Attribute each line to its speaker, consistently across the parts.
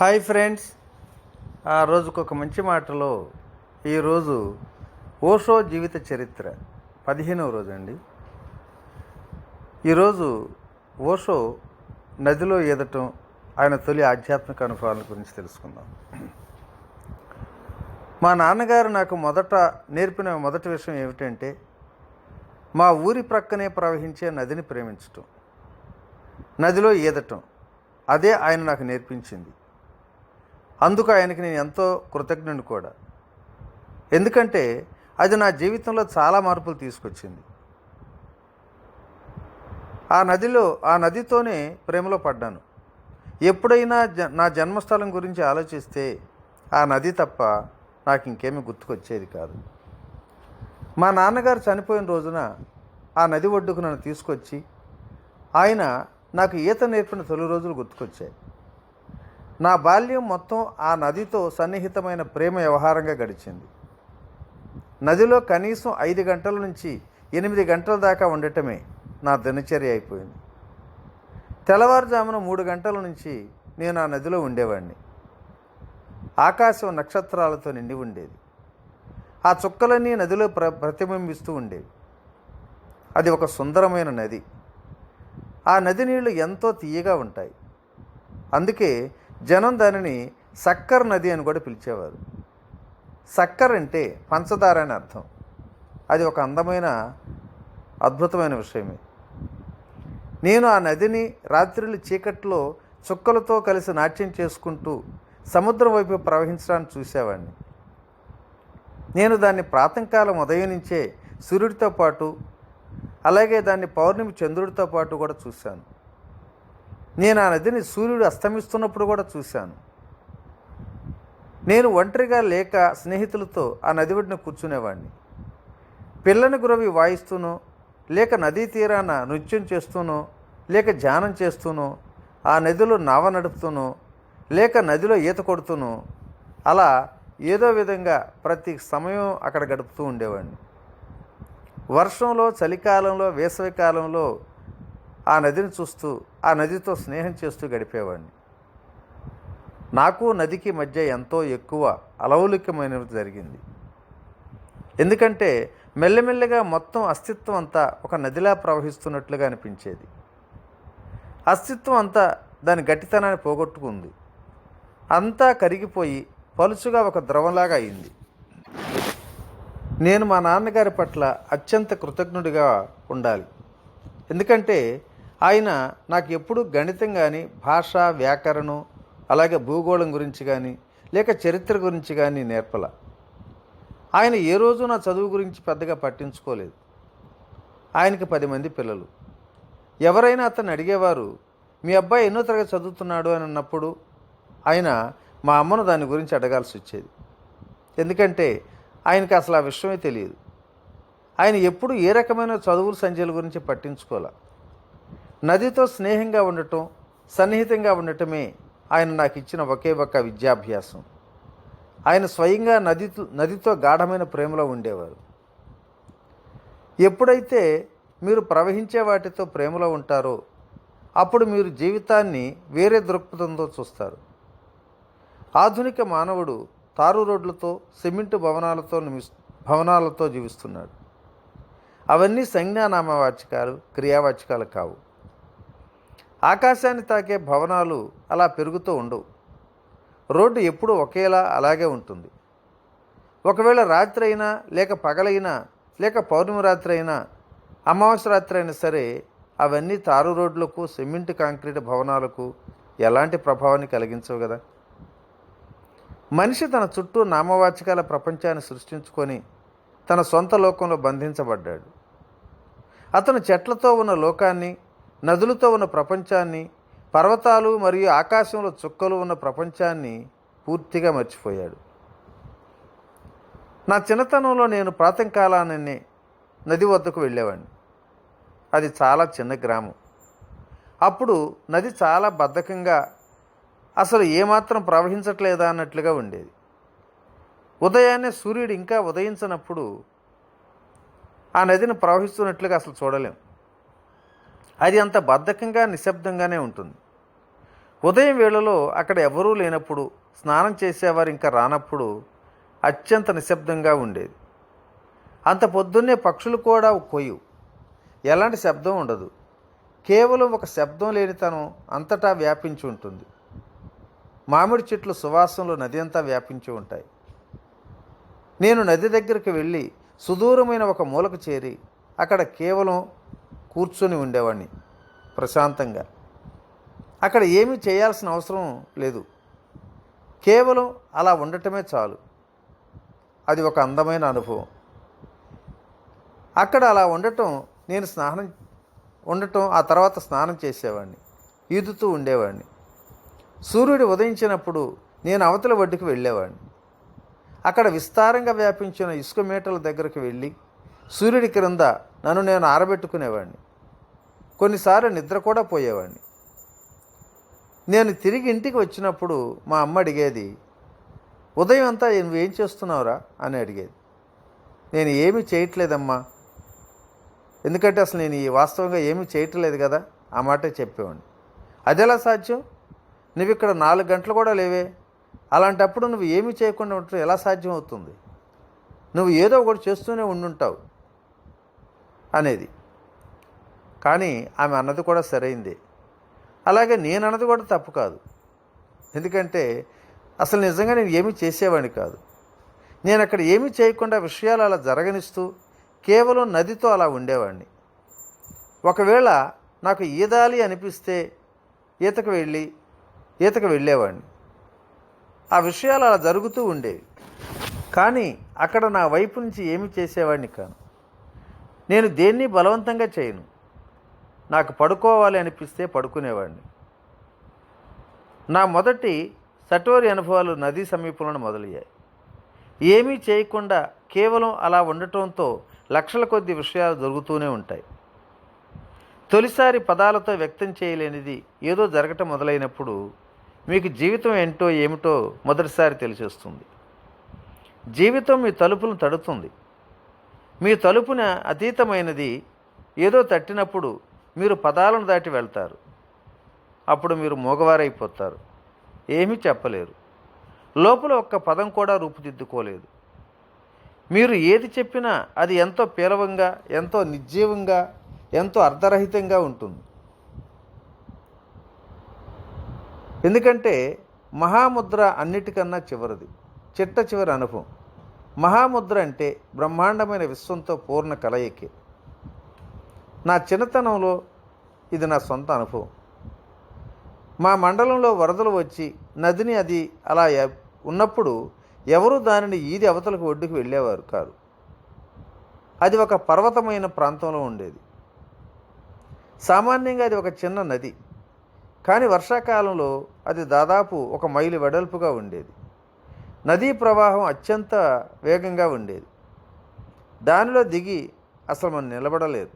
Speaker 1: Hi friends. ఆ రోజుకు ఒక మంచి మాటలో ఈరోజు ఓషో జీవిత చరిత్ర పదిహేనవ రోజు అండి ఈరోజు ఓషో నదిలో ఈదటం ఆయన తొలి ఆధ్యాత్మిక అనుభవాల గురించి తెలుసుకుందాం. మా నాన్నగారు నాకు మొదట నేర్పిన మొదటి విషయం ఏమిటంటే మా ఊరి ప్రక్కనే ప్రవహించే నదిని ప్రేమించటం నదిలో ఈదటం అదే ఆయన నాకు నేర్పించింది. అందుకు ఆయనకి నేను ఎంతో కృతజ్ఞుని కూడా. ఎందుకంటే అది నా జీవితంలో చాలా మార్పులు తీసుకొచ్చింది. ఆ నదిలో ఆ నదితోనే ప్రేమలో పడ్డాను. ఎప్పుడైనా జ నా జన్మస్థలం గురించి ఆలోచిస్తే ఆ నది తప్ప నాకు ఇంకేమీ గుర్తుకొచ్చేది కాదు. మా నాన్నగారు చనిపోయిన రోజున ఆ నది ఒడ్డుకు నన్ను తీసుకొచ్చి ఆయన నాకు ఈత నేర్పిన తొలి రోజులు గుర్తుకొచ్చాయి. నా బాల్యం మొత్తం ఆ నదితో సన్నిహితమైన ప్రేమ వ్యవహారంగా గడిచింది. నదిలో కనీసం ఐదు గంటల నుంచి ఎనిమిది గంటల దాకా ఉండటమే నా దినచర్య అయిపోయింది. తెల్లవారుజామున మూడు గంటల నుంచి నేను ఆ నదిలో ఉండేవాడిని ఆకాశం నక్షత్రాలతో నిండి ఉండేది. ఆ చుక్కలన్నీ నదిలో ప్ర ప్రతిబింబిస్తూ ఉండేవి. అది ఒక సుందరమైన నది. ఆ నది నీళ్ళు ఎంతో తీయగా ఉంటాయి. అందుకే జనం దానిని సక్కర్ నది అని కూడా పిలిచేవారు. సక్కర్ అంటే పంచదార అని అర్థం. అది ఒక అందమైన అద్భుతమైన విషయమే. నేను ఆ నదిని రాత్రులు చీకట్లో చుక్కలతో కలిసి నాట్యం చేసుకుంటూ సముద్రం వైపు ప్రవహించడాన్ని చూసేవాడిని నేను దాన్ని ప్రాతంకాలం ఉదయం నుంచే సూర్యుడితో పాటు అలాగే దాన్ని పౌర్ణమి చంద్రుడితో పాటు కూడా చూశాను. నేను ఆ నదిని సూర్యుడు అస్తమిస్తున్నప్పుడు కూడా చూశాను. నేను ఒంటరిగా లేక స్నేహితులతో ఆ నది ఒడ్డున కూర్చునేవాడిని పిల్లని గురవి వాయిస్తూనో లేక నదీ తీరాన నృత్యం చేస్తూనో లేక ధ్యానం చేస్తూనో ఆ నదిలో నావ నడుపుతూనో లేక నదిలో ఈత కొడుతూనో అలా ఏదో విధంగా ప్రతి సమయం అక్కడ గడుపుతూ ఉండేవాడిని వర్షంలో చలికాలంలో వేసవికాలంలో ఆ నదిని చూస్తూ ఆ నదితో స్నేహం చేస్తూ గడిపేవాడిని. నాకు నదికి మధ్య ఎంతో ఎక్కువ అలౌలికమైనది జరిగింది. ఎందుకంటే మెల్లమెల్లగా మొత్తం అస్తిత్వం అంతా ఒక నదిలా ప్రవహిస్తున్నట్లుగా అనిపించేది. అస్తిత్వం అంతా దాని గట్టితనాన్ని పోగొట్టుకుంది. అంతా కరిగిపోయి పలుచుగా ఒక ద్రవంలాగా అయింది. నేను మా నాన్నగారి పట్ల అత్యంత కృతజ్ఞుడిగా ఉండాలి. ఎందుకంటే ఆయన నాకు ఎప్పుడూ గణితం కానీ భాష వ్యాకరణం అలాగే భూగోళం గురించి కానీ లేక చరిత్ర గురించి కానీ నేర్పల. ఆయన ఏ రోజు నా చదువు గురించి పెద్దగా పట్టించుకోలేదు. ఆయనకి పది మంది పిల్లలు. ఎవరైనా అతను అడిగేవారు మీ అబ్బాయి ఎన్నో తరగతి చదువుతున్నాడు? అని అన్నప్పుడు ఆయన మా అమ్మను దాని గురించి అడగాల్సి వచ్చేది. ఎందుకంటే ఆయనకి అసలు ఆ విషయమే తెలియదు. ఆయన ఎప్పుడు ఏ రకమైన చదువుల సంజయల గురించి పట్టించుకోలే. నదితో స్నేహంగా ఉండటం సన్నిహితంగా ఉండటమే ఆయన నాకు ఇచ్చిన ఒకే ఒక్క విద్యాభ్యాసం. ఆయన స్వయంగా నదితో నదితో గాఢమైన ప్రేమలో ఉండేవారు. ఎప్పుడైతే మీరు ప్రవహించే వాటితో ప్రేమలో ఉంటారో అప్పుడు మీరు జీవితాన్ని వేరే దృక్పథంతో చూస్తారు. ఆధునిక మానవుడు తారు రోడ్లతో సిమెంటు భవనాలతో భవనాలతో జీవిస్తున్నాడు. అవన్నీ సంజ్ఞానామవాచకాలు క్రియావాచకాలు కావు. ఆకాశాన్ని తాకే భవనాలు అలా పెరుగుతూ ఉండవు. రోడ్డు ఎప్పుడూ ఒకేలా అలాగే ఉంటుంది. ఒకవేళ రాత్రి అయినా లేక పగలైనా లేక పౌర్ణమి రాత్రి అయినా అమావాస్య రాత్రి అయినా సరే అవన్నీ తారు రోడ్లకు సిమెంట్ కాంక్రీట్ భవనాలకు ఎలాంటి ప్రభావాన్ని కలిగించవు కదా? మనిషి తన చుట్టూ నామవాచకాల ప్రపంచాన్ని సృష్టించుకొని తన సొంత లోకంలో బంధించబడ్డాడు. అతను చెట్లతో ఉన్న లోకాన్ని నదులతో ఉన్న ప్రపంచాన్ని పర్వతాలు మరియు ఆకాశంలో చుక్కలు ఉన్న ప్రపంచాన్ని పూర్తిగా మర్చిపోయాడు. నా చిన్నతనంలో నేను ప్రాతంకాలాన్ని నది వద్దకు వెళ్ళేవాడిని. అది చాలా చిన్న గ్రామం. అప్పుడు నది చాలా బద్ధకంగా అసలు ఏమాత్రం ప్రవహించట్లేదా అన్నట్లుగా ఉండేది. ఉదయాన్నే సూర్యుడు ఇంకా ఉదయించినప్పుడు ఆ నదిని ప్రవహిస్తున్నట్లుగా అసలు చూడలేం. అది అంత బద్ధకంగా నిశ్శబ్దంగానే ఉంటుంది. ఉదయం వేళలో అక్కడ ఎవరూ లేనప్పుడు స్నానం చేసేవారు ఇంకా రానప్పుడు అత్యంత నిశ్శబ్దంగా ఉండేది. అంత పొద్దున్నే పక్షులు కూడా కొయ్యు. ఎలాంటి శబ్దం ఉండదు. కేవలం ఒక శబ్దం లేనితనం అంతటా వ్యాపించి ఉంటుంది. మామిడి చెట్లు సువాసనలు నది అంతా వ్యాపించి ఉంటాయి. నేను నది దగ్గరికి వెళ్ళి సుదూరమైన ఒక మూలకు చేరి అక్కడ కేవలం కూర్చొని ఉండేవాడిని ప్రశాంతంగా. అక్కడ ఏమీ చేయాల్సిన అవసరం లేదు. కేవలం అలా ఉండటమే చాలు. అది ఒక అందమైన అనుభవం. అక్కడ అలా ఉండటం నేను స్నానం ఉండటం ఆ తర్వాత స్నానం చేసేవాడిని. ఈదుతూ ఉండేవాడిని. సూర్యుడు ఉదయించినప్పుడు నేను అవతల ఒడ్డుకు వెళ్ళేవాడిని. అక్కడ విస్తారంగా వ్యాపించిన ఇసుక మీటల దగ్గరకు వెళ్ళి సూర్యుడి క్రింద నన్ను నేను ఆరబెట్టుకునేవాడిని కొన్నిసార్లు నిద్ర కూడా పోయేవాడిని నేను తిరిగి ఇంటికి వచ్చినప్పుడు మా అమ్మ అడిగేది ఉదయం అంతా నువ్వేం చేస్తున్నావురా? అని అడిగేది. నేను ఏమీ చేయట్లేదమ్మా. ఎందుకంటే అసలు నేను ఈ వాస్తవంగా ఏమీ చేయట్లేదు కదా? ఆ మాటే చెప్పేవాడిని అదెలా సాధ్యం? నువ్వు ఇక్కడ నాలుగు గంటలు కూడా లేవే. అలాంటప్పుడు నువ్వు ఏమీ చేయకుండా ఉంటే ఎలా సాధ్యం అవుతుంది? నువ్వు ఏదో ఒకటి చేస్తూనే ఉండుంటావు. అనేది. కానీ ఆమె అన్నది కూడా సరైందే. అలాగే నేను అన్నది కూడా తప్పు కాదు. ఎందుకంటే అసలు నిజంగా నేను ఏమీ చేసేవాడిని కాదు. నేను అక్కడ ఏమీ చేయకుండా విషయాలు అలా జరగనిస్తూ కేవలం నదితో అలా ఉండేవాడిని. ఒకవేళ నాకు ఈదాలి అనిపిస్తే ఈతకు వెళ్ళి ఈతకు వెళ్ళేవాడిని. ఆ విషయాలు అలా జరుగుతూ ఉండేవి. కానీ అక్కడ నా వైపు నుంచి ఏమి చేసేవాడిని కాను. నేను దేన్ని బలవంతంగా చేయను? నాకు పడుకోవాలి అనిపిస్తే పడుకునేవాడిని. నా మొదటి సటోరి అనుభవాలు నదీ సమీపంలో మొదలయ్యాయి. ఏమీ చేయకుండా కేవలం అలా ఉండటంతో లక్షల కొద్ది విషయాలు జరుగుతూనే ఉంటాయి. తొలిసారి పదాలతో వ్యక్తం చేయలేనిది ఏదో జరగటం మొదలైనప్పుడు మీకు జీవితం ఏంటో ఏమిటో మొదటిసారి తెలిసొస్తుంది. జీవితం మీ తలుపులను తడుతుంది. మీ తలుపున అతీతమైనది ఏదో తట్టినప్పుడు మీరు పదాలను దాటి వెళ్తారు. అప్పుడు మీరు మూగవారైపోతారు. ఏమీ చెప్పలేరు. లోపల ఒక్క పదం కూడా రూపుదిద్దుకోలేదు. మీరు ఏది చెప్పినా అది ఎంతో పేలవంగా ఎంతో నిర్జీవంగా ఎంతో అర్ధరహితంగా ఉంటుంది. ఎందుకంటే మహాముద్ర అన్నిటికన్నా చివరిది చిట్ట చివరి అనుభవం. మహాముద్ర అంటే బ్రహ్మాండమైన విశ్వంతో పూర్ణ కలయికే. నా చిన్నతనంలో ఇది నా సొంత అనుభవం. మా మండలంలో వరదలు వచ్చి నదిని అది అలా ఉన్నప్పుడు ఎవరు దానిని ఈది అవతలకు ఒడ్డుకు వెళ్ళేవారు కాదు. అది ఒక పర్వతమైన ప్రాంతంలో ఉండేది. సామాన్యంగా అది ఒక చిన్న నది. కానీ వర్షాకాలంలో అది దాదాపు ఒక మైలు వెడల్పుగా ఉండేది. నదీ ప్రవాహం అత్యంత వేగంగా ఉండేది. దానిలో దిగి అసలు మనం నిలబడలేదు.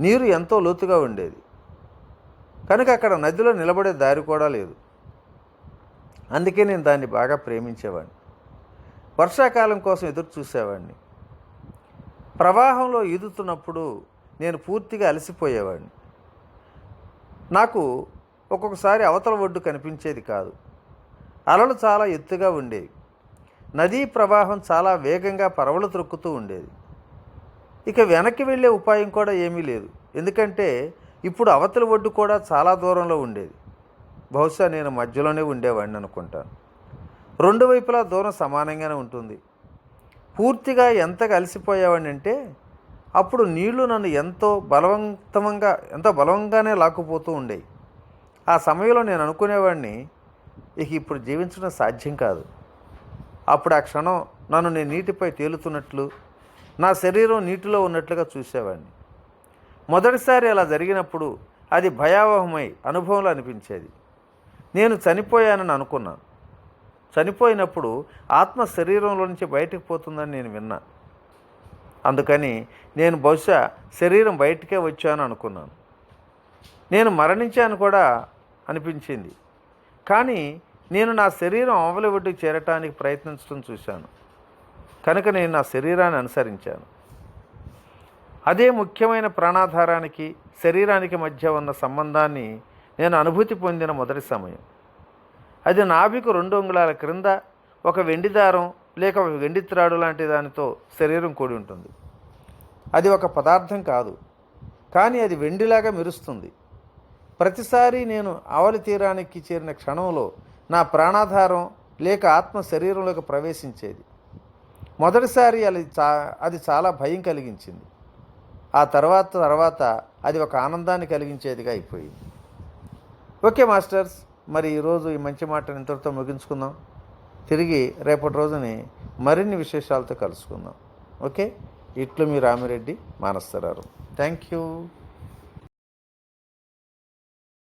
Speaker 1: నీరు ఎంతో లోతుగా ఉండేది. కనుక అక్కడ నదిలో నిలబడే దారి కూడా లేదు. అందుకే నేను దాన్ని బాగా ప్రేమించేవాడిని. వర్షాకాలం కోసం ఎదురు చూసేవాడిని. ప్రవాహంలో ఈదుతున్నప్పుడు నేను పూర్తిగా అలసిపోయేవాడిని. నాకు ఒక్కొక్కసారి అవతల ఒడ్డు కనిపించేది కాదు. అలలు చాలా ఎత్తుగా ఉండేవి. నదీ ప్రవాహం చాలా వేగంగా పరవలు త్రొక్కుతూ ఉండేది. ఇక వెనక్కి వెళ్ళే ఉపాయం కూడా ఏమీ లేదు. ఎందుకంటే ఇప్పుడు అవతల ఒడ్డు కూడా చాలా దూరంలో ఉండేది. బహుశా నేను మధ్యలోనే ఉండేవాడిని అనుకుంటాను. రెండు వైపులా దూరం సమానంగానే ఉంటుంది. పూర్తిగా ఎంత అలసిపోయేవాడిని అంటే అప్పుడు నీళ్ళు నన్ను ఎంతో బలవంతమంగా ఎంతో బలవంగానే లాక్కుపోతూ ఉండేవి. ఆ సమయంలో నేను అనుకునేవాడిని ఇక ఇప్పుడు జీవించడం సాధ్యం కాదు. అప్పుడు ఆ క్షణం నన్ను నేను నీటిపై తేలుతున్నట్లు నా శరీరం నీటిలో ఉన్నట్లుగా చూసేవాడిని. మొదటిసారి అలా జరిగినప్పుడు అది భయావహమై అనుభవంలో అనిపించేది. నేను చనిపోయానని అనుకున్నాను. చనిపోయినప్పుడు ఆత్మ శరీరంలో నుంచి బయటకు పోతుందని నేను విన్నా. అందుకని నేను బహుశా శరీరం బయటికే వచ్చాను అనుకున్నాను. నేను మరణించాను కూడా అనిపించింది. కానీ నేను నా శరీరం ఆవలి ఒడ్డుకు చేరటానికి ప్రయత్నించడం చూశాను. కనుక నేను నా శరీరాన్ని అనుసరించాను. అదే ముఖ్యమైన ప్రాణాధారానికి శరీరానికి మధ్య ఉన్న సంబంధాన్ని నేను అనుభూతి పొందిన మొదటి సమయం. అది నాభికు రెండు అంగుళాల క్రింద ఒక వెండి దారం లేక ఒక వెండి త్రాడు లాంటి దానితో శరీరం కూడి ఉంటుంది. అది ఒక పదార్థం కాదు. కానీ అది వెండిలాగా మెరుస్తుంది. ప్రతిసారి నేను ఆవలి తీరానికి చేరిన క్షణంలో నా ప్రాణాధారం లేక ఆత్మ శరీరంలోకి ప్రవేశించేది. మొదటిసారి అది చా అది చాలా భయం కలిగించింది. ఆ తర్వాత తర్వాత అది ఒక ఆనందాన్ని కలిగించేదిగా అయిపోయింది. ఓకే మాస్టర్స్ మరి ఈరోజు ఈ మంచి మాటను ఇంతటితో ముగించుకుందాం. తిరిగి రేపటి రోజుని మరిన్ని విశేషాలతో కలుసుకుందాం. ఓకే? ఇట్లు మీ రామిరెడ్డి మానస్తరారు. Thank you